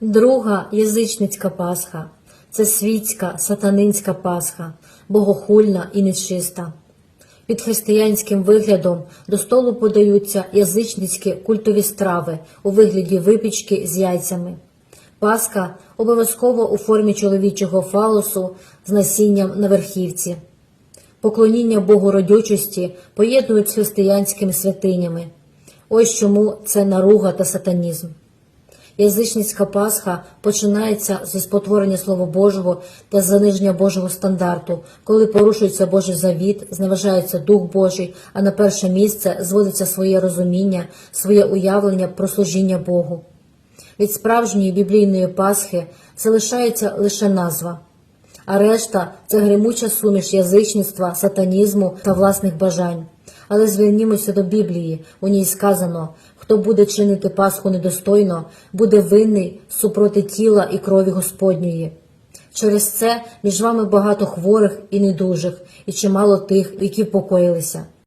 Друга язичницька Пасха це світська сатанинська Пасха, богохульна і нечиста. Під християнським виглядом до столу подаються язичницькі культові страви у вигляді випічки з яйцями. Пасха обов'язково у формі чоловічого фалосу з насінням на верхівці. Поклоніння Богу родючості поєднують з християнськими святинями. Ось чому це наруга та сатанізм. Язичницька Пасха починається зі спотворення Слова Божого та заниження Божого стандарту, коли порушується Божий завіт, зневажається Дух Божий, а на перше місце зводиться своє розуміння, своє уявлення про служіння Богу. Від справжньої біблійної Пасхи залишається лише назва, а решта це гримуча суміш язичництва, сатанізму та власних бажань. Але звернімося до Біблії. У ній сказано: хто буде чинити Пасху недостойно, буде винний супроти тіла і крові Господньої. Через це між вами багато хворих і недужих, і чимало тих, які покоїлися.